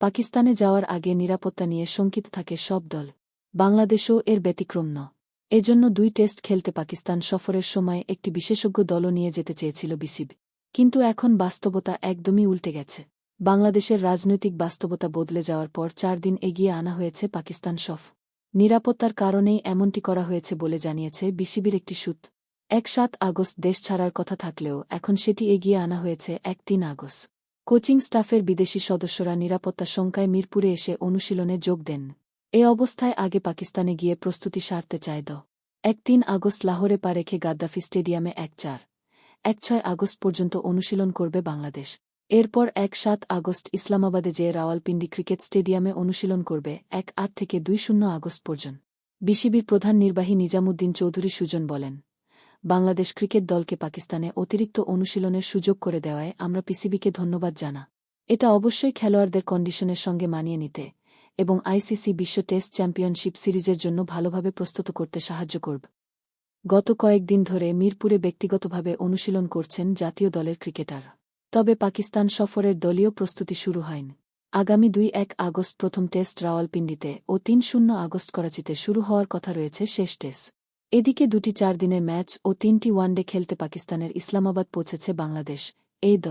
পাকিস্তানে যাওয়ার আগে নিরাপত্তা নিয়ে শঙ্কিত থাকে সব দল। বাংলাদেশও এর ব্যতিক্রম ন। এজন্য দুই টেস্ট খেলতে পাকিস্তান সফরের সময় একটি বিশেষজ্ঞ দলও নিয়ে যেতে চেয়েছিল বিসিবি। কিন্তু এখন বাস্তবতা একদমই উল্টে গেছে। বাংলাদেশের রাজনৈতিক বাস্তবতা বদলে যাওয়ার পর চার দিন এগিয়ে আনা হয়েছে পাকিস্তান সফ। নিরাপত্তার কারণেই এমনটি করা হয়েছে বলে জানিয়েছে বিসিবির একটি সূত এক সাত আগস্ট দেশ ছাড়ার কথা থাকলেও এখন সেটি এগিয়ে আনা হয়েছে এক তিন আগস্ট। কোচিং স্টাফের বিদেশি সদস্যরা নিরাপত্তা শঙ্কায় মিরপুরে এসে অনুশীলনে যোগ দেন। এ অবস্থায় আগে পাকিস্তানে গিয়ে প্রস্তুতি সারতে চায় দ। এক তিন আগস্ট লাহোরে পা রেখে গাদ্দাফি স্টেডিয়ামে এক চার। এক ছয় আগস্ট পর্যন্ত অনুশীলন করবে বাংলাদেশ। এরপর এক সাত আগস্ট ইসলামাবাদে যে রাওয়ালপিন্ডি ক্রিকেট স্টেডিয়ামে অনুশীলন করবে, এক আট থেকে দুই শূন্য আগস্ট পর্যন্ত। বিসিবির প্রধান নির্বাহী নিজামুদ্দিন চৌধুরী সুজন বলেন বাংলাদেশ ক্রিকেট দলকে পাকিস্তানে অতিরিক্ত অনুশীলনের সুযোগ করে দেওয়ায় আমরা পিসিবিকে ধন্যবাদ জানা। এটা অবশ্যই খেলোয়াড়দের কন্ডিশনের সঙ্গে মানিয়ে নিতে এবং আইসিসি বিশ্ব টেস্ট চ্যাম্পিয়নশিপ সিরিজের জন্য ভালোভাবে প্রস্তুত করতে সাহায্য করবে। গত কয়েকদিন ধরে মিরপুরে ব্যক্তিগতভাবে অনুশীলন করছেন জাতীয় দলের ক্রিকেটার। তবে পাকিস্তান সফরের দলীয় প্রস্তুতি শুরু হয়নি। আগামী দুই এক আগস্ট প্রথম টেস্ট রাওয়ালপিন্ডিতে ও তিন শূন্য আগস্ট করাচিতে শুরু হওয়ার কথা রয়েছে শেষ টেস্ট। এদিকে দুটি চার দিনের ম্যাচ ও তিনটি ওয়ানডে খেলতে পাকিস্তানের ইসলামাবাদ পৌঁছেছে বাংলাদেশ। এই দ